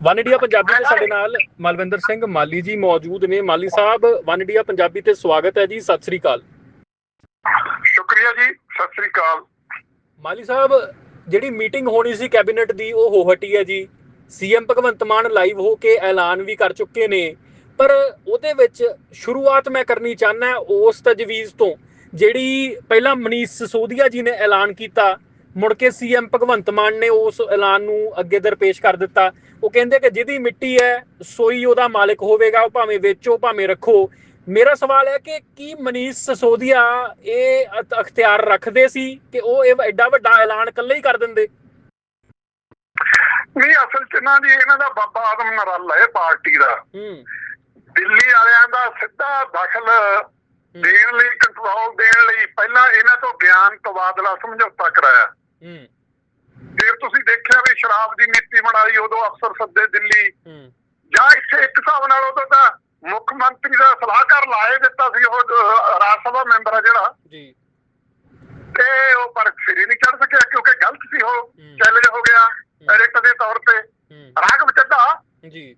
One India Punjabi ਤੇ ਸਾਡੇ ਨਾਲ ਮਲਵਿੰਦਰ ਸਿੰਘ ਮਾਲੀ ਜੀ ਮੌਜੂਦ ਨੇ। ਮਾਲੀ ਸਾਹਿਬ ਵਨ ਇੰਡੀਆ ਪੰਜਾਬੀ ਤੇ ਸਵਾਗਤ ਹੈ ਜੀ। ਸਤਿ ਸ੍ਰੀ ਅਕਾਲ। ਸ਼ੁਕਰੀਆ ਜੀ। ਸਤਿ ਸ੍ਰੀ ਅਕਾਲ। ਮਾਲੀ ਸਾਹਿਬ ਜਿਹੜੀ ਮੀਟਿੰਗ ਹੋਣੀ ਸੀ ਕੈਬਨਿਟ ਦੀ ਉਹ ਹੋ ਹਟੀ ਹੈ ਜੀ। ਸੀਐਮ ਭਗਵੰਤ ਮਾਨ ਲਾਈਵ ਹੋ ਕੇ ਐਲਾਨ ਵੀ ਕਰ ਚੁੱਕੇ ਨੇ। ਪਰ ਉਹਦੇ ਵਿੱਚ ਸ਼ੁਰੂਆਤ ਮੈਂ ਕਰਨੀ ਚਾਹਨਾ ਉਸ ਤਜਵੀਜ਼ ਤੋਂ ਜਿਹੜੀ ਪਹਿਲਾਂ ਮਨੀਸ਼ ਸਿਸੋਦੀਆ ਜੀ ਨੇ ਐਲਾਨ ਕੀਤਾ ਮੁੜ ਕੇ ਸੀਐਮ ਭਗਵੰਤ ਮਾਨ ਨੇ ਉਸ ਐਲਾਨ ਨੂੰ ਅੱਗੇ ਦਰਪੇਸ਼ ਕਰ ਦਿੱਤਾ। ਉਹ ਕਹਿੰਦੇ ਕਿ ਜਿਹਦੀ ਮਿੱਟੀ ਹੈ ਸੋਈ ਉਹਦਾ ਮਾਲਕ ਹੋਵੇਗਾ ਉਹ ਭਾਵੇਂ ਵੇਚੋ ਭਾਵੇਂ ਰੱਖੋ। ਮੇਰਾ ਸਵਾਲ ਹੈ ਕਿ ਕੀ ਮਨੀਸ਼ ਸਿਸੋਦੀਆ ਇਹ ਅਖਤਿਆਰ ਰੱਖਦੇ ਸੀ ਕਿ ਉਹ ਇਹ ਐਡਾ ਵੱਡਾ ਐਲਾਨ ਇਕੱਲੇ ਹੀ ਕਰ ਦਿੰਦੇ? ਨਹੀਂ ਅਸਲ ਚ ਨਾ ਜੀ ਇਹਨਾਂ ਦਾ ਬਾਬਾ ਆਦਮ ਨਰਾਲਾ ਹੈ ਪਾਰਟੀ ਦਾ। ਹੂੰ। ਦਿੱਲੀ ਵਾਲਿਆਂ ਦਾ ਸਿੱਧਾ ਦਖਲ ਦੇਣ ਲਈ ਕੰਟਰੋਲ ਦੇਣ ਲਈ ਪਹਿਲਾਂ ਇਹਨਾਂ ਤੋਂ ਬਿਆਨ ਤਬਾਦਲਾ ਸਮਝੌਤਾ ਕਰਾਇਆ। ਹੂੰ। ਫਿਰ ਤੁਸੀਂ ਦੇਖਿਆ ਵੀ ਸ਼ਰਾਬ ਦੀ ਨੀਤੀ ਬਣਾਈ ਉਦੋਂ ਅਫਸਰ ਸੱਦੇ ਦਿੱਲੀ। ਹੂੰ। ਜਾਂ ਇੱਥੇ ਇੱਕ ਹਿਸਾਬ ਨਾਲ ਉਦੋਂ ਤਾਂ ਮੁੱਖ ਮੰਤਰੀ ਦਾ ਸਲਾਹਕਾਰ ਲਾਏ ਦਿੱਤਾ ਸੀ ਉਹ ਰਾਜ ਸਭਾ ਮੈਂਬਰ ਆ ਜਿਹੜਾ। ਜੀ। ਤੇ ਉਹ ਪਰ ਸਿਰੇ ਨਹੀਂ ਚੜ ਸਕਿਆ ਕਿਉਂਕਿ ਗਲਤ ਸੀ ਉਹ। ਚੈਲੰਜ ਹੋ ਗਿਆ ਐਡਿਟ ਦੇ ਤੌਰ ਤੇ। ਹੂੰ। ਰਾਘਵ ਚੱਡਾ ਜੀ।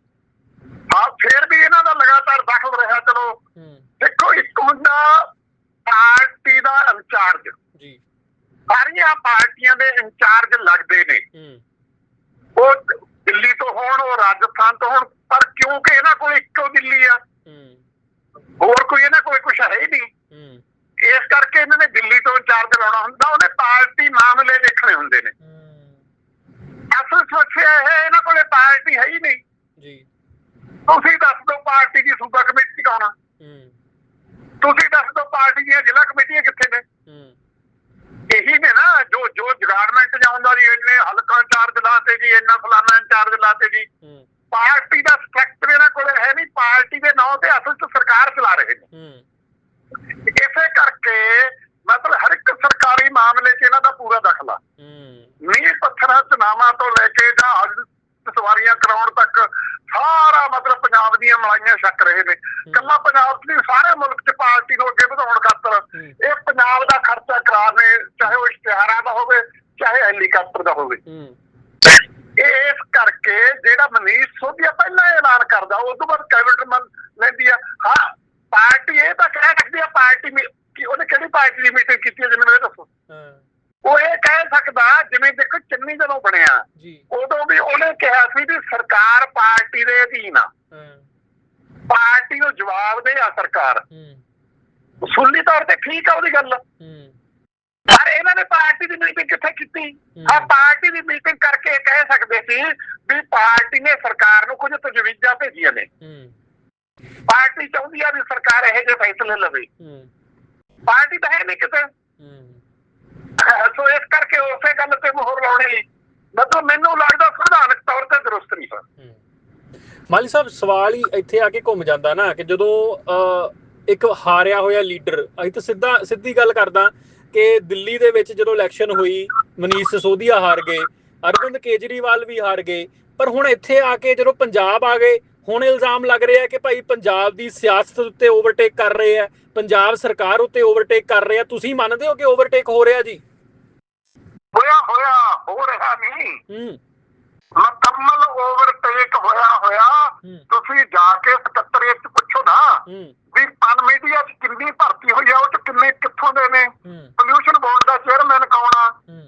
ਹਾਂ ਫੇਰ ਵੀ ਇਹਨਾਂ ਦਾ ਲਗਾਤਾਰ ਦਖਲ ਰਿਹਾ ਚਲੋ। ਦੇਖੋ ਇੱਕ ਹੁੰਦਾ ਪਾਰਟੀ ਦਾ ਇੰਚਾਰਜ। ਜੀ। ਸਾਰੀਆਂ ਪਾਰਟੀਆਂ ਦੇ ਇੰਚਾਰਜ ਲੱਗਦੇ ਨੇ। ਹੂੰ। ਉਹ ਦਿੱਲੀ ਤੋਂ ਹੋਣ ਉਹ ਰਾਜਸਥਾਨ ਤੋਂ ਹੋਣ ਪਰ ਕਿਉਂਕਿ ਇਹਨਾਂ ਕੋਲ ਇੱਕੋ ਦਿੱਲੀ ਆ ਹੂੰ। ਹੋਰ ਕੋਈ ਇਹਨਾਂ ਕੋਲ ਕੁਝ ਹੈ ਹੀ ਨਹੀਂ। ਹੂੰ। ਇਸ ਕਰਕੇ ਇਹਨਾਂ ਨੇ ਦਿੱਲੀ ਤੋਂ ਇੰਚਾਰਜ ਲਾਉਣਾ ਹੁੰਦਾ ਉਹਨੇ ਪਾਰਟੀ ਮਾਮਲੇ ਦੇਖਣੇ ਹੁੰਦੇ ਨੇ। ਹੂੰ। ਅਸਲ ਸੋਚਿਆ ਇਹ ਇਹਨਾਂ ਕੋਲੇ ਪਾਰਟੀ ਹੈ ਹੀ ਨਹੀਂ। ਜੀ। ਤੁਸੀਂ ਦੱਸ ਦਿਓ ਪਾਰਟੀ ਦੀ ਸੂਬਾ ਕਮੇਟੀ ਕੌਣ ਆ? ਹੂੰ। ਤੁਸੀਂ ਦੱਸ ਦਿਓ ਪਾਰਟੀ ਦੀਆਂ ਜ਼ਿਲ੍ਹਾ ਕਮੇਟੀਆਂ ਕਿੱਥੇ ਨੇ? ਹੂੰ। ਇਹੀ ਨੇ ਨਾ ਜੋ ਜੋ ਜਗਾਰਮੈਂਟ ਜਾਉਂਦਾ ਜੀ ਇੰਨੇ ਹਲਕਾ ਇੰਚਾਰਜ ਲਾਤੇ ਜੀ ਇੰਨਾ ਫਲਾਣਾ ਇੰਚਾਰਜ ਲਾਤੇ ਜੀ। ਪਾਰਟੀ ਦਾ ਸਟਰਕਚਰ ਇਹਨਾਂ ਕੋਲ ਹੈ ਨਹੀਂ ਪਾਰਟੀ ਦੇ ਨਾਂ ਤੇ ਅਸਲ 'ਚ ਸਰਕਾਰ ਚਲਾ ਰਹੇ ਨੇ। ਇਸੇ ਕਰਕੇ ਮਤਲਬ ਹਰ ਇੱਕ ਸਰਕਾਰੀ ਮਾਮਲੇ 'ਚ ਇਹਨਾਂ ਦਾ ਪੂਰਾ ਦਖਲ ਆ। ਹੂੰ। ਨੀਂਹ ਪੱਥਰਾਂ ਚਨਾਮਾ ਤੋਂ ਲੈ ਕੇ ਜਾਂ ਸਵਾਰੀਆਂ ਕਰਾਉਣ ਤੱਕ ਸਾਰਾ ਮਤਲਬ ਪੰਜਾਬ ਦੀਆਂ ਮਲਾਈਆਂ ਛੱਕ ਰਹੇ ਨੇ। ਕੱਲਾ ਪੰਜਾਬ 'ਚ ਨਹੀਂ ਸਾਰੇ ਮੁਲਕ 'ਚ ਪਾਰਟੀ ਨੂੰ ਅੱਗੇ ਵਧਾਉਣ ਖਾਤਰ। ਇਹ ਪੰਜਾਬ ਦਾ ਖਰਚਾ ਕਰਾਵੇ ਚਾਹੇ ਉਹ ਇਸ਼ਤਿਹਾਰਾਂ ਦਾ ਹੋਵੇ ਚਾਹੇ ਹੈਲੀਕਾਪਟਰ ਦਾ ਹੋਵੇ। ਇਸ ਕਰਕੇ ਜਿਹੜਾ ਮਨੀਸ਼ ਸੋਧੀਆ ਪਹਿਲਾਂ ਐਲਾਨ ਕਰਦਾ ਉਸ ਤੋਂ ਬਾਅਦ ਕੈਬਨਿਟ ਮੰਨ ਲੈਂਦੀ ਆ। ਹਾਂ ਪਾਰਟੀ ਇਹ ਤਾਂ ਕਹਿ ਸਕਦੀ ਆ ਪਾਰਟੀ ਕਿ ਉਹਨੇ ਕਿਹੜੀ ਪਾਰਟੀ ਦੀ ਮੀਟਿੰਗ ਕੀਤੀ ਹੈ ਜੀ ਮੈਨੂੰ ਦੱਸੋ। ਹਾਂ। ਉਹ ਇਹ ਕਹਿ ਸਕਦਾ ਜਿਵੇਂ ਦੇਖੋ ਚੰਨੀ ਜਦੋਂ ਬਣਿਆ ਉਦੋਂ ਵੀ ਉਹਨੇ ਕਿਹਾ ਸੀ ਵੀ ਸਰਕਾਰ ਪਾਰਟੀ ਦੇ ਅਧੀਨ ਆ। ਪਾਰਟੀ ਨੂੰ ਜਵਾਬ ਦੇ ਆ ਸਰਕਾਰ। ਉਸੂਲੀ ਤੌਰ ਤੇ ਠੀਕ ਆ ਉਹਦੀ ਗੱਲ। ਪਰ ਇਹਨਾਂ ਨੇ ਪਾਰਟੀ ਦੀ ਮੀਟਿੰਗ ਕਿੱਥੇ ਕੀਤੀ? ਆ ਪਾਰਟੀ ਦੀ ਮੀਟਿੰਗ ਕਰਕੇ ਕਹਿ ਸਕਦੇ ਸੀ ਵੀ ਪਾਰਟੀ ਨੇ ਸਰਕਾਰ ਨੂੰ ਕੁਝ ਤਜਵੀਜ਼ਾਂ ਭੇਜੀਆਂ ਨੇ। ਪਾਰਟੀ ਚਾਹੁੰਦੀ ਆ ਵੀ ਸਰਕਾਰ ਇਹੋ ਜਿਹੇ ਫੈਸਲੇ ਲਵੇ। ਪਾਰਟੀ ਤਾਂ ਹੈ ਨਹੀਂ ਕਿਤੇ। ਹੂੰ। ਸੋ ਇਸ ਕਰਕੇ ਉਸੇ ਗੱਲ ਤੇ ਮੋਹਰ ਲਾਉਣੀ ਮਤਲਬ ਮੈਨੂੰ ਲੱਗਦਾ ਸੰਵਿਧਾਨਕ ਤੌਰ ਤੇ ਦਰੁਸਤ ਨਹੀਂ ਸਰ ਮਾਲੀ ਸਾਹਿਬ, ਸਵਾਲ ਹੀ ਇੱਥੇ ਆ ਕੇ ਘੁੰਮ ਜਾਂਦਾ ਨਾ ਕਿ ਜਦੋਂ ਇੱਕ ਹਾਰਿਆ ਹੋਇਆ ਲੀਡਰ, ਅਸੀਂ ਤਾਂ ਸਿੱਧਾ, ਸਿੱਧੀ ਗੱਲ ਕਰਦਾ ਕਿ ਦਿੱਲੀ ਦੇ ਵਿੱਚ ਜਦੋਂ ਇਲੈਕਸ਼ਨ ਹੋਈ, ਮਨੀਸ਼ ਸਿਸੋਦੀਆ ਹਾਰ ਗਏ, ਅਰਵਿੰਦ ਕੇਜਰੀਵਾਲ ਵੀ ਹਾਰ ਗਏ, ਪਰ ਹੁਣ ਇੱਥੇ ਆ ਕੇ ਜਦੋਂ ਪੰਜਾਬ ਆ ਗਏ, ਹੁਣ ਇਲਜ਼ਾਮ ਲੱਗ ਰਿਹਾ ਕਿ ਭਾਈ ਪੰਜਾਬ ਦੀ ਸਿਆਸਤ ਉੱਤੇ ਓਵਰਟੇਕ ਕਰ ਰਹੇ ਆ, ਪੰਜਾਬ ਸਰਕਾਰ ਉੱਤੇ ਓਵਰਟੇਕ ਕਰ ਰਹੇ ਆ। ਤੁਸੀਂ ਮੰਨਦੇ ਹੋ ਕਿ ਓਵਰਟੇਕ ਹੋ ਰਿਹਾ ਜੀ? ਹੋਇਆ ਹੋਇਆ ਹੋ ਰਿਹਾ ਨਹੀਂ। ਹੂੰ। ਮੁਕੰਮਲ ਓਵਰਟੇਕ ਹੋਇਆ ਹੋਇਆ। ਤੁਸੀਂ ਜਾ ਕੇ ਸਕੱਤਰੇਤ ਚ ਪੁੱਛੋ ਨਾ ਵੀ ਪਨ ਮੀਡੀਆ ਚ ਕਿੰਨੀ ਭਰਤੀ ਹੋਈ ਆ ਉਹ ਚ ਕਿੰਨੇ ਕਿੱਥੋਂ ਦੇ ਨੇ? ਹੂੰ। ਪੋਲਿਊਸ਼ਨ ਬੋਰਡ ਦਾ ਚੇਅਰਮੈਨ ਕੌਣ ਆ ਹੂੰ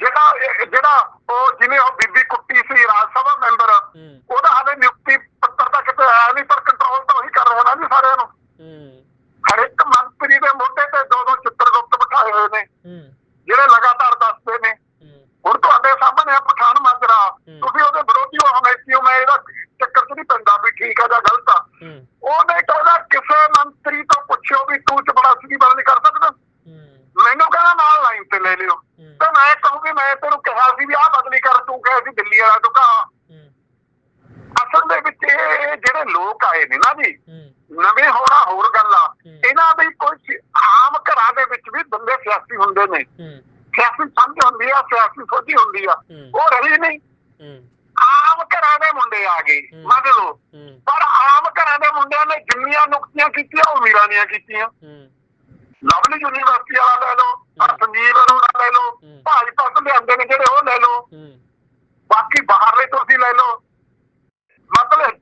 ਜਿਹੜਾ ਇਹ- ਜਿਹੜਾ ਉਹ ਜਿਹਨੇ ਉਹ ਬੀਬੀ ਕੁੱਟੀ ਸੀ ਰਾਜ ਸਭਾ ਮੈਂਬਰ ਹੂੰ ਉਹਦਾ ਹਾਲੇ ਨਿਯੁਕਤੀ ਪੱਤਰ ਤਾਂ ਕਿਤੇ ਆਇਆ ਨਹੀਂ ਪਰ ਕੰਟਰੋਲ ਤਾਂ ਉਹੀ ਕਰ ਰਿਹਾ ਨਾ ਜੀ ਸਾਰਿਆਂ ਨੂੰ ਹੂੰ ਹਰ ਇੱਕ ਮੰਤਰੀ ਦੇ ਮੋਢੇ ਤੇ ਦੋ ਦੋ ਚਿੱਤਰਗੁਪਤ ਬਿਠਾਏ ਹੋਏ ਨੇ ਹੂੰ ਜਿਹੜੇ ਲਗਾਤਾਰ ਦੱਸਦੇ ਨੇ ਹੂੰ ਹੁਣ ਤੁਹਾਡੇ ਸਾਹਮਣੇ ਆ ਪਠਾਨ ਮਾਜਰਾ ਹੂੰ। ਤੁਸੀਂ ਉਹਦੇ ਵਿਰੋਧੀ ਹੋ ਹਮੇਸ਼ੀ ਹੋ ਮੈਂ ਇਹਦਾ ਚੱਕਰ ਚ ਨਹੀਂ ਪੈਂਦਾ ਵੀ ਠੀਕ ਆ ਜਾਂ ਗਲਤ ਆ ਹੂੰ ਉਹਨੇ ਕਹਿੰਦਾ ਕਿਸੇ ਮੰਤਰੀ ਤੋਂ ਪੁੱਛਿਓ ਵੀ ਤੂੰ ਚਪੜਾਸੀ ਦੀ ਗੱਲ ਨਹੀਂ ਕਰ ਸਕਦਾ ਹੂੰ ਮੈਨੂੰ ਕਹਿੰਦਾ ਨਾਲ ਲਾਈਨ ਤੇ ਲੈ ਲਿਓ ਹੂੰ ਤੇ ਕਹੂੰਗੀ ਮੈਂ ਤੈਨੂੰ ਕਿਹਾ ਸੀ ਵੀ ਆਹ ਬਦਲੀ ਕਰ ਤੂੰ ਕਿਹਾ ਸੀ ਦਿੱਲੀ ਵਾਲਾ ਤੋਂ ਕਹਾ ਅਸਲ ਦੇ ਵਿੱਚ ਇਹ ਜਿਹੜੇ ਲੋਕ ਆਏ ਨੇ ਨਾ ਜੀ ਨਵੇਂ ਹੋਣਾ ਹੋਰ ਗੱਲ ਆ। ਇਹਨਾਂ ਦੀ ਕੋਈ ਆਮ ਘਰਾਂ ਦੇ ਵਿੱਚ ਵੀ ਬੰਦੇ ਸਿਆਸੀ ਹੁੰਦੇ ਨੇ। ਸਿਆਸੀ ਸਮਝ ਹੁੰਦੀ ਆ ਸਿਆਸੀ ਸੋਝੀ ਹੁੰਦੀ ਆ। ਉਹ ਰਹੀ ਨਹੀਂ। ਆਮ ਘਰਾਂ ਦੇ ਮੁੰਡੇ ਆ ਗਏ। ਮੰਨ ਲਓ। ਪਰ ਆਮ ਘਰਾਂ ਦੇ ਮੁੰਡਿਆਂ ਨੇ ਜਿੰਨੀਆਂ ਨੁਕਤੀਆਂ ਕੀਤੀਆਂ ਉਹ ਮੀਰਾਂ ਦੀਆਂ ਕੀਤੀਆਂ। ਲਵਲੀ ਯੂਨੀਵਰਸਿਟੀ ਵਾਲਾ ਲੈ ਲਓ ਸੰਜੀਵ ਅਰੋੜਾ ਲੈ ਲਓ। ਭਾਜਪਾ ਤੋਂ ਲਿਆਂਦੇ ਨੇ ਜਿਹੜੇ ਉਹ ਲੈ ਲਓ। ਬਾਕੀ ਬਾਹਰਲੇ ਤੁਸੀਂ ਲੈ ਲਓ।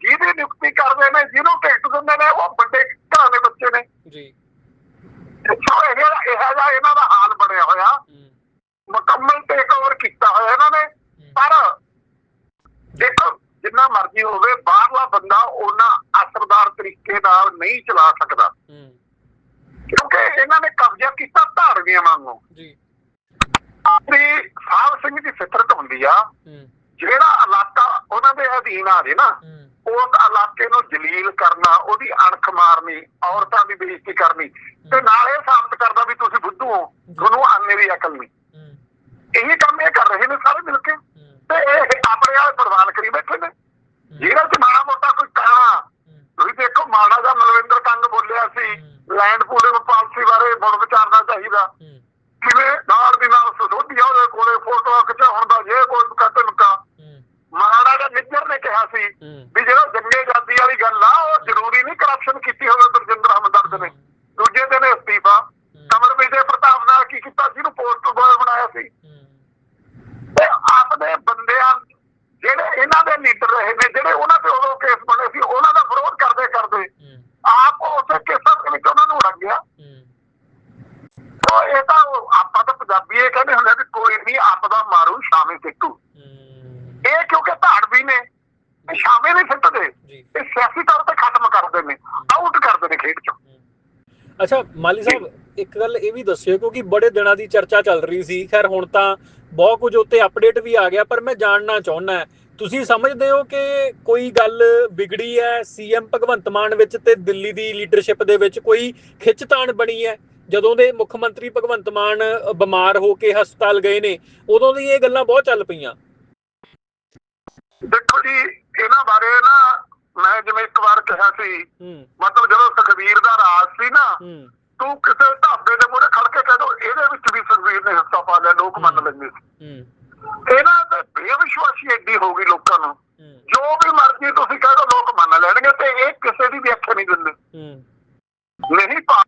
ਜਿਹਦੀ ਨਿਯੁਕਤੀ ਕਰਦੇ ਨੇ ਜਿਹਨੂੰ ਟਿਕਟ ਦਿੰਦੇ ਨੇ ਉਹ ਵੱਡੇ ਘਰਾਂ ਦੇ ਬੱਚੇ ਨੇ। ਜੀ। ਸੋ ਇਹ ਇਹ ਜਿਹਾ ਇਹਨਾਂ ਦਾ ਹਾਲ ਬਣਿਆ ਹੋਇਆ। ਮੁਕੰਮਲ ਟੇਕ ਓਵਰ ਕੀਤਾ ਹੋਇਆ ਇਹਨਾਂ ਨੇ। ਪਰ ਦੇਖੋ ਜਿੰਨਾ ਮਰਜ਼ੀ ਹੋਵੇ ਬਾਹਰਲਾ ਬੰਦਾ ਉਹਨਾਂ ਅਸਰਦਾਰ ਤਰੀਕੇ ਨਾਲ ਨਹੀਂ ਚਲਾ ਸਕਦਾ। ਕਿਉਂਕਿ ਧਾਰਮੀਆਂ ਵਾਂਗੂ ਜੀ। ਸਾਹਿਬ ਸਿੰਘ ਦੀ ਫਿਤਰਤ ਹੁੰਦੀ ਆ। ਜਿਹੜਾ ਇਲਾਕਾ ਉਹਨਾਂ ਦੇ ਅਧੀਨ ਆ ਜੇ ਨਾ ਉਸ ਇਲਾਕੇ ਨੂੰ ਜਲੀਲ ਕਰਨਾ ਉਹਦੀ ਅਣਖ ਮਾਰਨੀ ਔਰਤਾਂ ਦੀ ਬੇਇੱਜ਼ਤੀ ਕਰਨੀ ਤੇ ਨਾਲ ਇਹ ਸਾਬਤ ਕਰਦਾ ਵੀ ਤੁਸੀਂ ਬੁੱਧੂ ਹੋ ਤੁਹਾਨੂੰ ਆਨੇ ਦੀ ਅਕਲ ਨਹੀਂ। ਇਹੀ ਕੰਮ ਇਹ ਕਰ ਰਹੇ ਨੇ ਸਾਰੇ ਮਿਲ ਕੇ। ਤੇ ਇਹ ਆਪਣੇ ਵਾਲੇ ਪ੍ਰਵਾਨ ਕਰੀ ਬੈਠੇ ਨੇ। ਜਿਹੜਾ ਚ ਮਾੜਾ ਮੋਟਾ ਕੋਈ ਕਹਿਣਾ ਹੂੰ, ਤੁਸੀਂ ਦੇਖੋ ਮਾੜਾ ਦਾ ਮਲਵਿੰਦਰ ਕੰਗ ਬੋਲਿਆ ਸੀ ਲੈਂਡ ਪੂਲਿੰਗ ਪਾਲਿਸੀ ਬਾਰੇ ਮੁੜ ਵਿਚਾਰਨਾ ਚਾਹੀਦਾ। ਕਿਵੇਂ ਨਾਲ ਦੀ ਨਾਲ ਸੋਧੀਆ ਉਹਦੇ ਕੋਲੇ ਫੋਟੋ ਖਿਚਾਉਣ ਦਾ ਜੇ ਕੋਈ ਕੱਟ ਮਾੜਾ ਦਾ ਨਿੱਜਰ ਨੇ ਕਿਹਾ ਸੀ ਵੀ ਜਿਹੜਾ ਜੰਗੇ ਜਾਤੀ ਵਾਲੀ ਗੱਲ ਆ ਉਹ ਜ਼ਰੂਰੀ ਨਹੀਂ ਕਰਪਸ਼ਨ ਕੀਤੀ ਹੋਵੇ ਦਰਜਿੰਦਰ ਹਮਦਰਦ ਨੇ ਦੂਜੇ ਦਿਨ ਅਸਤੀਫਾ ਕਮਰ ਵਿਜੇ ਪ੍ਰਤਾਪ ਨਾਲ ਕੀ ਕੀਤਾ ਜਿਹਨੂੰ ਪੋਸਟ ਬੋਏ ਬਣਾਇਆ ਸੀ ਹੂੰ, ਤੇ ਆਪਦੇ ਬੰਦਿਆਂ ਜਿਹੜੇ ਇਹਨਾਂ ਦੇ ਲੀਡਰ ਰਹੇ ਨੇ ਜਿਹੜੇ ਉਹਨਾਂ ਤੇ ਉਦੋਂ ਕੇਸ ਬਣੇ ਸੀ ਉਹਨਾਂ ਦਾ ਵਿਰੋਧ ਕਰਦੇ ਕਰਦੇ ਹੂੰ, ਆਪ ਉਸੇ ਕੇਸਾਂ ਦੇ ਵਿੱਚ ਉਹਨਾਂ ਨੂੰ ਲੱਗ ਗਿਆ ਹੂੰ, ਤਾਂ ਇਹ ਤਾਂ ਉਹ- ਆਪਾਂ ਤਾਂ ਪੰਜਾਬੀ ਇਹ ਕਹਿੰਦੇ ਹੁੰਦੇ ਆ ਵੀ ਕੋਈ ਨਹੀਂ ਆਪਦਾ ਮਾਰੂ ਸ਼ਾਮੇ ਸਿੱਟੂ ਹੂੰ, ਇਹ ਕਿਉਂਕਿ ਧਾੜਵੀ ਨੇ ਇਹ ਸ਼ਾਮੇ ਨਹੀਂ ਸਿੱਟਦੇ ਜੀ ਇਹ ਸਿਆਸੀ ਤੌਰ ਤੇ ਖਤਮ ਕਰਦੇ ਨੇ ਆਊਟ ਕਰਦੇ ਨੇ ਖੇਡ ਚੋਂ ਅੱਛਾ ਮਾਲੀ ਸਾਹਿਬ ਇੱਕ ਗੱਲ ਇਹ ਵੀ ਦੱਸਿਓ ਕਿਉਂਕਿ ਬੜੇ ਦਿਨਾਂ ਦੀ ਚਰਚਾ ਚੱਲ ਰਹੀ ਸੀ। ਖੈਰ ਹੁਣ ਤਾਂ ਬਹੁਤ ਕੁਝ ਉੱਤੇ ਅਪਡੇਟ ਵੀ ਆ ਗਿਆ ਪਰ ਮੈਂ ਜਾਣਨਾ ਚਾਹੁੰਦਾ ਤੁਸੀਂ ਸਮਝਦੇ ਹੋ ਕਿ ਕੋਈ ਗੱਲ ਵਿਗੜੀ ਹੈ? ਸੀਐਮ ਭਗਵੰਤ ਮਾਨ ਵਿੱਚ ਤੇ ਦਿੱਲੀ ਦੀ ਲੀਡਰਸ਼ਿਪ ਦੇ ਵਿੱਚ ਕੋਈ ਖਿੱਚਤਾਣ ਬਣੀ ਹੈ? ਜਦੋਂ ਦੇ ਮੁੱਖ ਮੰਤਰੀ ਭਗਵੰਤ ਮਾਨ ਬਿਮਾਰ ਹੋ ਕੇ ਹਸਪਤਾਲ ਗਏ ਨੇ ਉਦੋਂ ਦੀ ਇਹ ਗੱਲਾਂ ਬਹੁਤ ਚੱਲ ਪਈਆਂ। ਦੇਖੋ ਜੀ ਇਹਨਾਂ ਬਾਰੇ ਨਾ ਮੈਂ ਜਿਵੇਂ ਇੱਕ ਵਾਰ ਕਿਹਾ ਸੀ ਮਤਲਬ ਜਦੋਂ ਸੁਖਵੀਰ ਦਾ ਰਾਜ ਸੀ ਨਾ ਤੂੰ ਕਿਸੇ ਢਾਬੇ ਦੇ ਮੂਹਰੇ ਖੜ ਕੇ ਕਹਿ ਦੋ ਇਹਦੇ ਵਿੱਚ ਵੀ ਸੁਖਵੀਰ ਨੇ ਹਿੱਸਾ ਪਾ ਲਿਆ ਲੋਕ ਮੰਨ ਲੈਂਦੇ ਸੀ। ਇਹਨਾਂ ਦੇ ਬੇਵਿਸ਼ਵਾਸੀ ਐਡੀ ਹੋ ਗਈ ਲੋਕਾਂ ਨੂੰ। ਜੋ ਵੀ ਮਰਜ਼ੀ ਤੁਸੀਂ ਕਹਿ ਦੋ ਲੋਕ ਮੰਨ ਲੈਣਗੇ ਤੇ ਇਹ ਕਿਸੇ ਦੀ ਵਿਆਖਿਆ ਨਹੀਂ ਦਿੰਦੇ। ਨਹੀਂ ਪਾ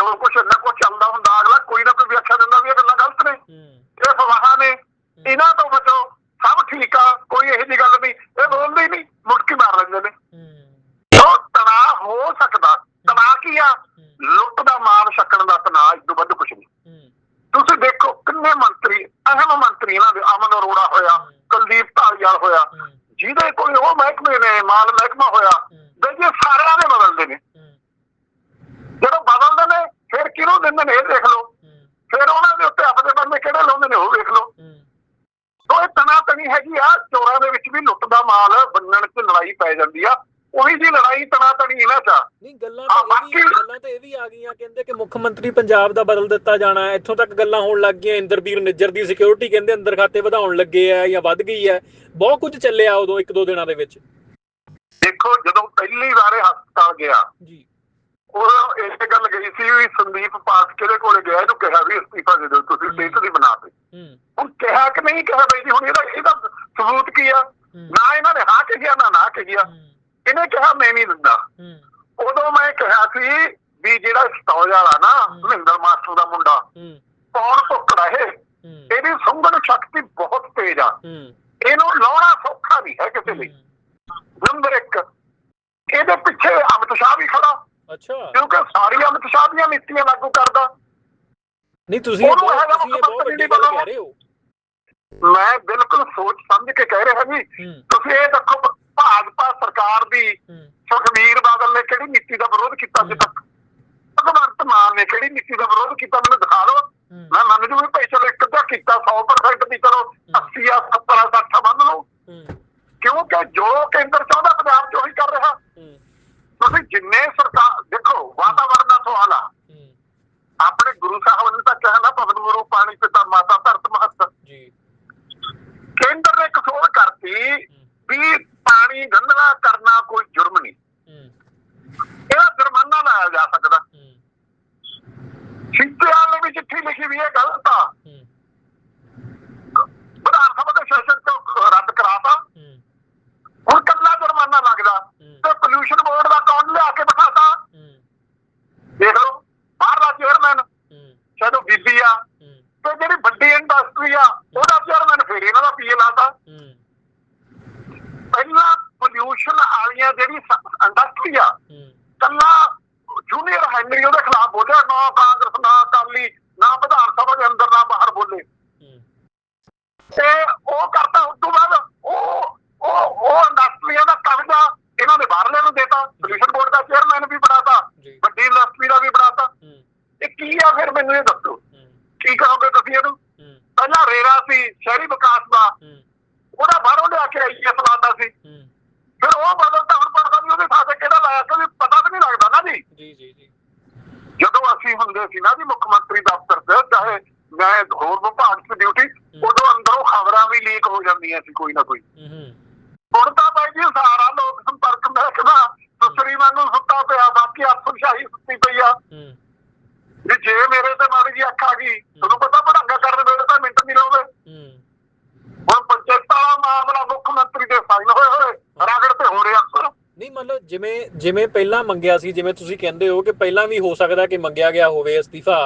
ਜੋ ਕੁਛ ਇੰਨਾ ਕੁਛ ਚੱਲਦਾ ਹੁੰਦਾ ਅਗਲਾ ਕੋਈ ਨਾ ਕੋਈ ਵਿਆਖਿਆ ਦਿੰਦਾ ਵੀ ਇਹ ਗੱਲਾਂ ਗਲਤ ਨੇ ਹੂੰ ਇਹ ਫਵਾਹਾਂ ਨੇ ਇਹਨਾਂ ਤੋਂ ਬਚੋ ਸਭ ਠੀਕ ਆ ਕੋਈ ਇਹੋ ਜਿਹੀ ਗੱਲ ਨਹੀਂ ਇਹ ਬੋਲਦੇ ਹੀ ਨਹੀਂ ਮੁਟਕੀ ਮਾਰ ਲੈਂਦੇ ਨੇ ਹੂੰ ਉਹ ਤਣਾਅ ਹੋ ਸਕਦਾ ਤਣਾਅ ਕੀ ਆ ਲੁੱਟ ਦਾ ਮਾਰ ਛਕਣ ਦਾ ਤਣਾਅ ਇਸ ਤੋਂ ਵੱਧ ਕੁਛ ਨਹੀਂ ਹੂੰ ਤੁਸੀਂ ਦੇਖੋ ਕਿੰਨੇ ਮੰਤਰੀ ਅਹਿਮ ਮੰਤਰੀ ਇਹਨਾਂ ਦੇ ਅਮਨ ਅਰੋੜਾ ਹੋਇਆ ਕੁਲਦੀਪ ਢਾਲੀਵਾਲ ਹੋਇਆ ਹੂੰ ਜਿਹਦੇ ਕੋਈ ਉਹ ਮਹਿਕਮੇ ਨੇ ਮਾਲ ਮਹਿਕਮਾ ਹੋਇਆ ਤੇ ਜੇ ਸਾਰਿਆਂ ਦੇ ਬਦਲਦੇ ਨੇ ਹੂੰ ਜਦੋਂ ਬਦਲਦੇ ਨੇ ਫਿਰ ਕਿਹਨੂੰ ਦਿੰਦੇ ਨੇ ਇਹ ਦੇਖ ਲਓ। ਫਿਰ ਉਹਨਾਂ ਦੇ ਉੱਤੇ ਆਪਦੇ ਬੰਦੇ ਕਿਹੜੇ ਲਾਉਂਦੇ ਨੇ ਉਹ ਵੇਖ ਲਓ। ਸੋ ਇਹ ਤਣਾ ਤਣੀ ਹੈਗੀ ਆ ਚੋਰਾਂ ਦੇ ਵਿੱਚ ਵੀ ਲੁੱਟ ਦਾ ਮਾਲ ਬੰਨਣ 'ਚ ਲੜਾਈ ਪੈ ਜਾਂਦੀ ਆ। ਉਹੀ ਜੀ ਲੜਾਈ ਤਣਾ ਤਣੀ ਇਹਨਾਂ 'ਚ। ਨਹੀਂ ਗੱਲਾਂ ਤਾਂ ਇਹ ਵੀ ਬਾਕੀ- ਗੱਲਾਂ ਤਾਂ ਇਹ ਵੀ ਆ ਗਈਆਂ ਕਹਿੰਦੇ ਕਿ ਮੁੱਖ ਮੰਤਰੀ ਪੰਜਾਬ ਦਾ ਬਦਲ ਦਿੱਤਾ ਜਾਣਾ ਹੈ। ਇੱਥੋਂ ਤੱਕ ਗੱਲਾਂ ਹੋਣ ਲੱਗ ਗਈਆਂ। ਇੰਦਰਬੀਰ ਨਿੱਜਰ ਦੀ ਸਿਕਿਉਰਿਟੀ ਕਹਿੰਦੇ ਅੰਦਰ ਖਾਤੇ ਵਧਾਉਣ ਲੱਗੇ ਆ ਜਾਂ ਵੱਧ ਗਈ ਹੈ ਬਹੁਤ ਕੁਝ ਚੱਲਿਆ ਉਦੋਂ ਇੱਕ ਦੋ ਦਿਨਾਂ ਦੇ ਵਿੱਚ। ਦੇਖੋ ਜਦੋਂ ਪਹਿਲੀ ਵਾਰੇ ਹਸਪਤਾਲ ਗਿਆ ਜੀ। ਉਹ ਇਹ ਗੱਲ ਗਈ ਸੀ ਵੀ ਸੰਦੀਪ ਪਾਸਕੇ ਦੇ ਕੋਲੇ ਗਿਆ ਇਹਨੂੰ ਕਿਹਾ ਵੀ ਅਸਤੀਫਾ ਦੇ ਦਿਓ ਤੁਸੀਂ ਸਿਹਤ ਦੀ ਬਣਾ ਤੇ ਹੂੰ। ਹੁਣ ਕਿਹਾ ਕਿ ਨਹੀਂ ਕਿਹਾ ਬਈ ਜੀ ਹੁਣ ਇਹਦਾ ਇਹਦਾ ਸਬੂਤ ਕੀ ਆ? ਨਾ ਇਹਨਾਂ ਨੇ ਹਾਂ ਕਿਹਾ ਨਾ ਨਾ ਕਿਹਾ। ਇਹਨੇ ਕਿਹਾ ਮੈਂ ਨਹੀਂ ਦਿੰਦਾ। ਹੂੰ। ਉਦੋਂ ਮੈਂ ਕਿਹਾ ਸੀ ਵੀ ਜਿਹੜਾ ਸਟੌਜ ਵਾਲਾ ਨਾ। ਮਹਿੰਦਰ ਮਾਸਟਰ ਦਾ ਮੁੰਡਾ ਹੂੰ। ਕੌਣ ਭੁੱਕੜਾ ਇਹ? ਇਹਦੀ ਸੁੰਗਣ ਸ਼ਕਤੀ ਬਹੁਤ ਤੇਜ਼ ਆ। ਹੂੰ। ਇਹਨੂੰ ਲਾਉਣਾ ਸੌਖਾ ਨਹੀਂ ਹੈ ਕਿਸੇ ਲਈ। ਨੰਬਰ 1 ਇਹਦੇ ਪਿੱਛੇ ਅਮਿਤ ਸ਼ਾਹ ਵੀ ਖੜਾ। ਅੱਛਾ। ਕਿਉਂਕਿ ਸਾਰੀ ਅਮਿਤ ਸ਼ਾਹ ਦੀਆਂ ਨੀਤੀਆਂ ਲਾਗੂ ਕਰਦਾ। ਨਹੀਂ ਤੁਸੀਂ ਇਹ ਉਹਨੂੰ ਬਹੁਤ ਹੈਗਾ ਤੁਸੀਂ ਇਹ ਬਹੁਤ ਵੱਡੀ ਗੱਲ ਕਹਿ ਰਹੇ ਹੋ। ਮੈਂ ਬਿਲਕੁਲ ਸੋਚ ਸਮਝ ਕੇ ਕਹਿ ਰਿਹਾ ਜੀ। ਹੂੰ। ਤੁਸੀਂ ਇਹ ਦੇਖੋ ਭਾਜਪਾ ਸਰਕਾਰ ਦੀ ਹੂੰ। ਸੁਖਵੀਰ ਬਾਦਲ ਨੇ ਕਿਹੜੀ ਨੀਤੀ ਦਾ ਵਿਰੋਧ ਕੀਤਾ ਅੱਜ ਤੱਕ ਭਗਵੰਤ ਮਾਨ ਨੇ ਕਿਹੜੀ ਨੀਤੀ ਦਾ ਵਿਰੋਧ ਕੀਤਾ? ਮੈਨੂੰ ਦਿਖਾ ਦਿਓ। ਹੂੰ। ਮੈਂ ਮੰਨ ਜੂ ਵੀ ਭਾਈ ਚਲੋ ਇੱਕ ਤਾਂ ਕੀਤਾ 100% ਦੀ ਚਲੋ 80 ਆ 70 ਆ 60 ਮੰਨ ਲਓ। ਹੂੰ। ਕਿਉਂਕਿ ਜੋ ਕੇਂਦਰ ਚਾਹੁੰਦਾ ਪੰਜਾਬ 'ਚ ਉਹੀ ਕਰ ਰਿਹਾ। ਹੂੰ। ਤੁਸੀਂ ਜਿੰਨੇ ਜਿਵੇਂ ਜਿਵੇਂ ਪਹਿਲਾਂ ਮੰਗਿਆ ਸੀ ਜਿਵੇਂ ਤੁਸੀਂ ਕਹਿੰਦੇ ਹੋ ਕਿ ਪਹਿਲਾਂ ਵੀ ਹੋ ਸਕਦਾ ਕਿ ਮੰਗਿਆ ਗਿਆ ਹੋਵੇ ਅਸਤੀਫਾ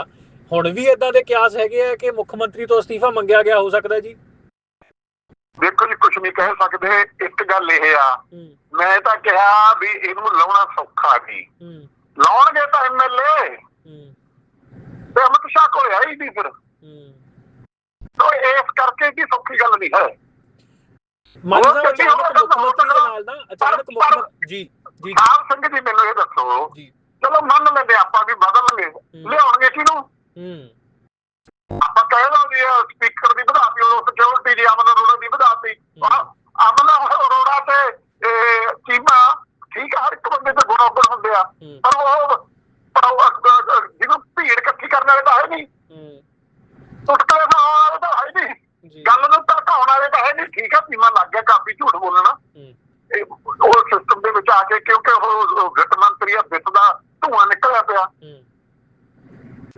ਹੁਣ ਵੀ ਇਦਾਂ ਦੇ ਕਿਆਸ ਹੈਗੇ ਆ ਕਿ ਮੁੱਖ ਮੰਤਰੀ ਤੋਂ ਅਸਤੀਫਾ ਮੰਗਿਆ ਗਿਆ ਹੋ ਸਕਦਾ ਜੀ? ਦੇਖੋ ਜੀ ਕੁਝ ਨਹੀਂ ਕਹਿ ਸਕਦੇ ਇੱਕ ਗੱਲ ਇਹ ਆ। ਮੈਂ ਤਾਂ ਕਿਹਾ ਵੀ ਇਹਨੂੰ ਲਾਉਣਾ ਸੌਖਾ ਨਹੀਂ ਲਾਉਣਗੇ ਤਾਂ ਐਮਐਲਏ ਤੇ ਅਮਿਤ ਸ਼ਾਹ ਕੋਲ ਆਈ ਨਹੀਂ ਫਿਰ। ਤੋ ਇਸ ਕਰਕੇ ਦੀ ਸੌਖੀ ਗੱਲ ਨਹੀਂ ਹੈ। ਮੰਨ ਲਓ ਤਾਂ ਮੁੱਖ ਮੰਤਰੀ ਨਾਲ ਨਾ ਅਚਾਨਕ ਮੁੱਖ ਜੀ। ਜੀ। ਸਾਹਿਬ ਸਿੰਘ ਜੀ ਮੈਨੂੰ ਇਹ ਦੱਸੋ ਜੀ। ਚਲੋ ਮੰਨ ਲੈਂਦੇ ਆਪਾਂ ਵੀ ਬਦਲਣਗੇ ਲਿਆਉਣਗੇ ਕਿਹਨੂੰ? ਹੂੰ। ਆਪਾਂ ਕਹਿਦਾ ਵੀ ਸਪੀਕਰ ਦੀ ਵਧਾਤੀ ਉਹ ਸਿਕਿਉਰਿਟੀ ਦੀ ਅਮਨ ਅਰੋੜਾ ਦੀ ਵਧਾਤੀ ਅਮਨ ਅਰੋੜਾ ਤੇ ਇਹ, ਚੀਮਾ ਠੀਕ ਆ ਹਰ ਇੱਕ ਬੰਦੇ ਤੇ ਗੁਣ ਔਗਣ ਹੁੰਦੇ ਆ ਹੂੰ ਪਰ ਉਹ ਪਰ ਉਹ ਅਹ, ਅਹ, ਜਿਹਨੂੰ ਭੀੜ ਇਕੱਠੀ ਕਰਨ ਵਾਲੇ ਤਾਂ ਹੈ ਨਹੀਂ ਹੂੰ ਟੁੱਟਲੇ ਖਾਣ ਵਾਲੇ ਤਾਂ ਹੈ ਨਹੀਂ ਜੀ ਗੱਲ ਨੂੰ ਧੜਕਾਉਣ ਵਾਲੇ ਤਾਂ ਹੈ ਨਹੀਂ ਠੀਕ ਆ ਚੀਮਾ ਲੱਗ ਗਿਆ ਕਾਫੀ ਝੂਠ ਬੋਲਣਾ ਹੂੰ ਇਹ ਉਹ ਸਿਸਟਮ ਦੇ ਵਿੱਚ ਆ ਕੇ ਕਿਉਂਕਿ ਉਹ ਉਹ ਵਿੱਤ ਮੰਤਰੀ ਆ ਵਿੱਤ ਦਾ ਧੂਆਂ ਨਿਕਲਿਆ ਪਿਆ ਹੂੰ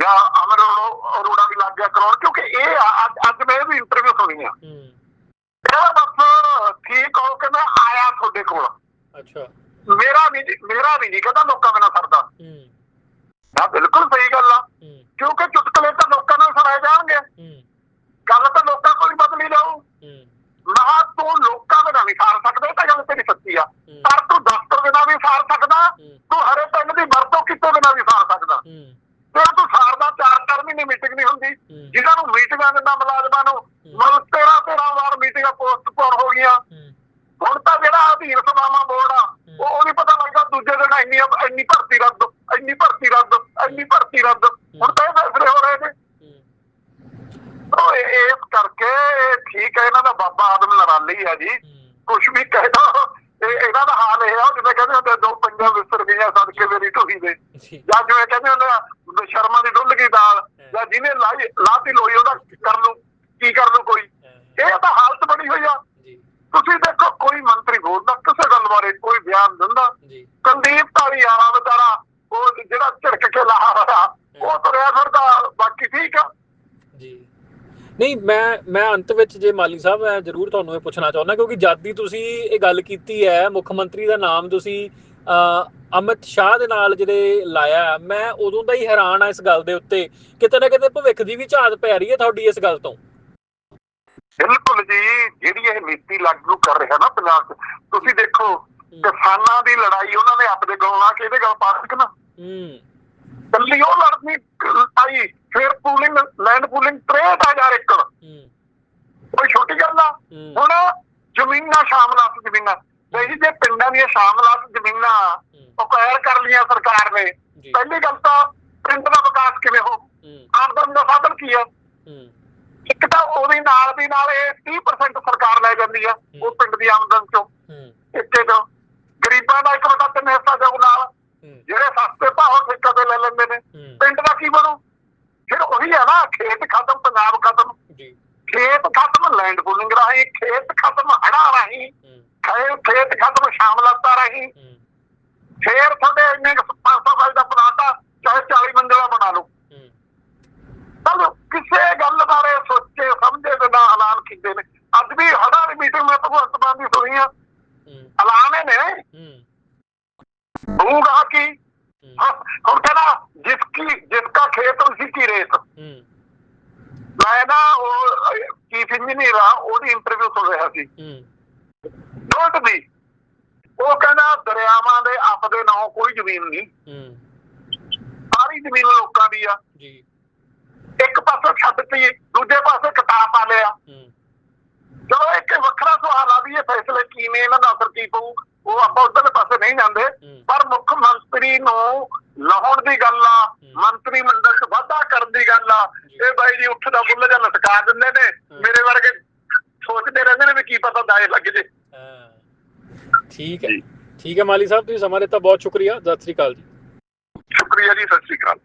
ਜਾਂ ਅਮਰ ਅਰੋ- ਅਰੋੜਾ ਵੀ ਲੱਗ ਗਿਆ ਕਰਾਉਣ ਕਿਉਂਕਿ ਇਹ ਆ- ਅੱਜ ਅੱਜ ਮੈਂ ਇਹ ਵੀ ਇੰਟਰਵਿਊ ਸੁਣੀ ਆ ਹੂੰ ਇਹ ਬਸ ਠੀਕ ਹੋ ਕੇ ਮੈਂ ਆਇਆ ਤੁਹਾਡੇ ਕੋਲ ਅੱਛਾ। ਮੇਰਾ ਨਹੀਂ ਜੀ- ਮੇਰਾ ਨਹੀਂ ਜੀ ਕਹਿੰਦਾ ਲੋਕਾਂ ਬਿਨਾਂ ਸਰਦਾ। ਹੂੰ। ਹਾਂ ਬਿਲਕੁਲ ਸਹੀ ਗੱਲ ਆ। ਕਿਉਂਕਿ ਚੁਟਕਲੇ ਤਾਂ ਲੋਕਾਂ ਨਾਲ ਸੁਣਾਏ ਜਾਣਗੇ। ਹੂੰ। ਗੱਲ ਤਾਂ ਲੋਕਾਂ ਕੋਲ ਹੀ ਬਦਲੀ ਜਾਊ। ਹੂੰ। ਮਹਾ ਤੂੰ ਲੋਕਾਂ ਬਿਨਾਂ ਨਹੀਂ ਸਾਰ ਸਕਦਾ ਤਾਂ ਗੱਲ ਤੇਰੀ ਸੱਚੀ ਆ। ਪਰ ਤੂੰ ਦਫ਼ਤਰ ਬਿਨਾਂ ਵੀ ਸਾਰ ਸਕਦਾ। ਤੂੰ ਹਰੇ ਪਿੰਡ ਦੀ ਵਰਤੋਂ ਕੀਤੇ ਬਿਨਾਂ ਵੀ ਸਾਰ ਸਕਦਾ। ਹੂੰ। ਤੇ ਤੂੰ ਸਾਰਦਾ ਚਾਰ ਚਾਰ ਮਹੀਨੇ ਮੀਟਿੰਗ ਨਹੀਂ ਹੁੰਦੀ। ਜਿਨ੍ਹਾਂ ਨੂੰ ਮੀਟਿੰਗਾਂ ਦਿੰਦਾ ਮੁਲਾਜ਼ਮਾਂ ਨੂੰ ਮਲ 13 13 ਵਾਰ ਮੀਟਿੰਗਾਂ ਪੋਸਟਪੋਨ ਹੋ ਗਈਆਂ ਹੂੰ ਹੁਣ ਤਾਂ ਜਿਹੜਾ ਅਧੀਨ ਸਭਾਵਾਂ ਬੋਰਡ ਆ ਉਹ ਉਹ ਨਹੀਂ ਪਤਾ ਲੱਗਦਾ ਦੂਜੇ ਦਿਨ ਇੰਨੀ ਇੰਨੀ ਭਰਤੀ ਰੱਦ ਇੰਨੀ ਭਰਤੀ ਰੱਦ ਇੰਨੀ ਭਰਤੀ ਰੱਦ ਹੁਣ ਤਾਂ ਇਹ ਫੈਸਲੇ ਹੋ ਰਹੇ ਨੇ ਹੂੰ ਉਹ ਇਹ- ਇਸ ਕਰਕੇ ਇਹ ਠੀਕ ਹੈ ਇਹਨਾਂ ਦਾ ਬਾਬਾ ਆਦਮ ਨਰਾਲੀ ਆ ਜੀ ਹੂੰ ਕੁਛ ਵੀ ਕਹਿ ਦੋ ਇਹ ਇਹਨਾਂ ਦਾ ਹਾਲ ਇਹ ਆ ਜਿਵੇਂ ਕਹਿੰਦੇ ਹੁੰਦੇ ਦੋ ਪੰਜਾਂ ਵਿਸਰ ਗਈਆਂ ਸਦਕੇ ਮੇਰੀ ਢੂਹੀ ਦੇ ਜੀ ਜਾਂ ਜਿਵੇਂ ਕਹਿੰਦੇ ਹੁੰਦੇ ਆ ਵੀ ਸ਼ਰਮਾਂ ਦੀ ਡੁੱਲ ਗਈ ਦਾਲ ਜਾਂ ਜਿਹਨੇ ਲਾਈ ਲਾਤੀ ਲੋਈ ਉਹਦਾ ਕਰ ਲੂ ਕੀ ਕਰ ਲੂ ਕੋਈ ਇਹ ਤਾਂ ਹਾਲਤ ਬਣੀ ਹੋਈ ਆ ਜੀ ਤੁਸੀਂ ਦੇਖੋ ਕੋਈ ਮੰਤਰੀ ਬੋਲਦਾ ਕਿਸੇ ਗੱਲ ਬਾਰੇ ਕੋਈ ਬਿਆਨ ਦਿੰਦਾ ਜੀ ਕੁਲਦੀਪ ਧਾਲੀਵਾਲਾ ਵਿਚਾਰਾ ਉਹ ਜਿਹੜਾ ਝੜਕ ਕੇ ਲਾਹਾ ਹੋਇਆ ਉਹ ਤੁਰਿਆ ਫਿਰਦਾ ਬਾਕੀ ਠੀਕ ਆ ਜੀ ਨਹੀਂ ਮੈਂ ਮੈਂ ਅੰਤ ਵਿੱਚ ਜੇ ਮਾਲੀ ਸਾਹਿਬ ਮੈਂ ਜ਼ਰੂਰ ਤੁਹਾਨੂੰ ਇਹ ਪੁੱਛਣਾ ਚਾਹੁੰਦਾ ਕਿਉਂਕਿ ਜਦ ਦੀ ਤੁਸੀਂ ਇਹ ਗੱਲ ਕੀਤੀ ਹੈ ਮੁੱਖ ਮੰਤਰੀ ਦਾ ਨਾਮ ਤੁਸੀਂ ਅ, ਅਮਿਤ ਸ਼ਾਹ ਦੇ ਨਾਲ ਜਿਹੜੇ ਲਾਇਆ ਮੈਂ ਉਦੋਂ ਦਾ ਹੀ ਹੈਰਾਨ ਆ ਇਸ ਗੱਲ ਦੇ ਉੱਤੇ। ਕਿਤੇ ਨਾ ਕਿਤੇ ਭਵਿੱਖ ਦੀ ਵੀ ਝਾਤ ਪੈ ਰਹੀ ਹੈ ਤੁਹਾਡੀ ਇਸ ਗੱਲ ਤੋਂ। ਬਿਲਕੁਲ ਜੀ ਜਿਹੜੀ ਇਹ ਨੀਤੀ ਲਾਗੂ ਕਰ ਰਿਹਾ ਨਾ ਪੰਜਾਬ 'ਚ ਤੁਸੀਂ ਦੇਖੋ ਕਿਸਾਨਾਂ ਦੀ ਲੜਾਈ ਉਹਨਾਂ ਨੇ ਆਪਣੇ ਗਾਉਂ ਆ ਕੇ ਇਹਦੇ ਗੱਲ ਪਾ ਹੂੰ। ਕੱਲੀ ਉਹ ਲੜਨੀ ਆਈ ਫਿਰ ਪੂਲਿੰਗ ਲੈਂਡ ਪੂਲਿੰਗ 63000 ਏਕੜ ਕੋਈ ਛੋਟੀ ਗੱਲ ਆ? ਹੁਣ ਜ਼ਮੀਨਾਂ ਸ਼ਾਮਲਾਤ ਜ਼ਮੀਨਾਂ। ਨਹੀਂ ਜੇ ਪਿੰਡਾਂ ਦੀਆਂ ਸ਼ਾਮਲਾਤ ਜ਼ਮੀਨਾਂ ਅਕਵਾਇਰ ਕਰ ਲੀਆਂ ਸਰਕਾਰ ਨੇ ਜੀ। ਪਹਿਲੀ ਗੱਲ ਤਾਂ ਪਿੰਡ ਦਾ ਵਿਕਾਸ ਕਿਵੇਂ ਹੋ? ਆਮਦਨ ਦਾ ਸਾਧਨ ਕੀ ਆ? ਹੂੰ। ਇੱਕ ਤਾਂ ਉਹਦੇ ਨਾਲ ਦੀ ਨਾਲ ਇਹ 30% ਸਰਕਾਰ ਲੈ ਜਾਂਦੀ ਆ ਉਹ ਪਿੰਡ ਦੀ ਆਮਦਨ ਚੋਂ। ਇੱਕੇ ਤੋਂ ਗਰੀਬਾਂ ਦਾ ਇੱਕ ਵੱਡਾ ਤਿੰਨ ਹਿੱਸਾ ਜਾਊ ਨਾਲ। ਜਿਹੜੇ ਸਸਤੇ ਭਾਅ ਠੇਕਾ ਤੇ ਲੈ ਲੈਂਦੇ ਨੇ ਹੂੰ। ਪਿੰਡ ਦਾ ਕੀ ਬਣੂ? ਫਿਰ ਉਹੀ ਆ ਨਾ ਖੇਤ ਖਤਮ ਪੰਜਾਬ ਖਤਮ। ਜੀ। ਖੇਤ ਖਤਮ ਲੈਂਡ ਪੂਲਿੰਗ ਰਾਹੀਂ ਖੇਤ ਖਤਮ ਹੜਾ ਰਾਹੀਂ ਹੂੰ। ਖੇ- ਖੇਤ ਖਤਮ ਸ਼ਾਮਲਾਤਾ ਰਾਹੀਂ। ਹੂੰ। ਫੇਰ ਤੁਹਾਡੇ ਇੰਨੇ 500 ਗਜ ਦਾ ਪਲਾਟ ਚਾਹੇ 40 ਮੰਜ਼ਿਲਾ ਬਣਾ ਲਓ। ਹੂੰ। ਚਲੋ ਕਿਸੇ ਗੱਲ ਬਾਰੇ ਸੀ। ਹੂੰ। ਡੋਂਟ ਬੀ ਉਹ ਕਹਿੰਦਾ ਦਰਿਆਵਾਂ ਦੇ ਆਪ ਦੇ ਨਾਂ ਕੋਈ ਜ਼ਮੀਨ ਨਹੀਂ। ਹੂੰ। ਸਾਰੀ ਜ਼ਮੀਨ ਲੋਕਾਂ ਦੀ ਆ। ਜੀ। ਇੱਕ ਪਾਸੇ ਛੱਡਤੀ ਦੂਜੇ ਪਾਸੇ ਕਿਤਾਬ ਪਾ ਲਿਆ। ਹੂੰ। ਚਲੋ ਇੱਕ ਵੱਖਰਾ ਸਵਾਲ ਆ ਵੀ ਇਹ ਫੈਸਲੇ ਕੀ ਨੇ ਇਹਨਾਂ ਦਾ ਅਸਰ ਕੀ ਪਊ? ਉਹ ਆਪਾਂ ਉਧਰਲੇ ਪਾਸੇ ਨਹੀਂ ਜਾਂਦੇ। ਪਰ ਮੁੱਖ ਮੰਤਰੀ ਨੂੰ ਲਾਉਣ ਦੀ ਗੱਲ ਆ ਮੰਤਰੀ ਮੰਡਲ 'ਚ ਵਾਧਾ ਕਰਨ ਦੀ ਗੱਲ ਆ। ਇਹ ਬਾਈ ਜੀ ਉੱਠਦਾ ਬੁੱਲ ਜਾਂ ਲਟਕਾ ਦਿੰਦੇ ਨੇ ਮੇਰੇ ਵਰਗੇ ਸੋਚਦੇ ਰਹਿੰਦੇ ਨੇ ਵੀ ਦਾਏ ਲੱਗ ਜੇ। ਹਾਂ। ਠੀਕ ਹੈ। ਠੀਕ ਹੈ ਮਾਲੀ ਸਾਹਿਬ ਤੁਸੀਂ ਸਮਾਂ ਦਿੱਤਾ ਬਹੁਤ ਸ਼ੁਕਰੀਆ। ਸਤਿ ਸ੍ਰੀ ਅਕਾਲ ਜੀ। ਸ਼ੁਕਰੀਆ ਜੀ ਸਤਿ ਸ਼੍ਰੀ ਅਕਾਲ।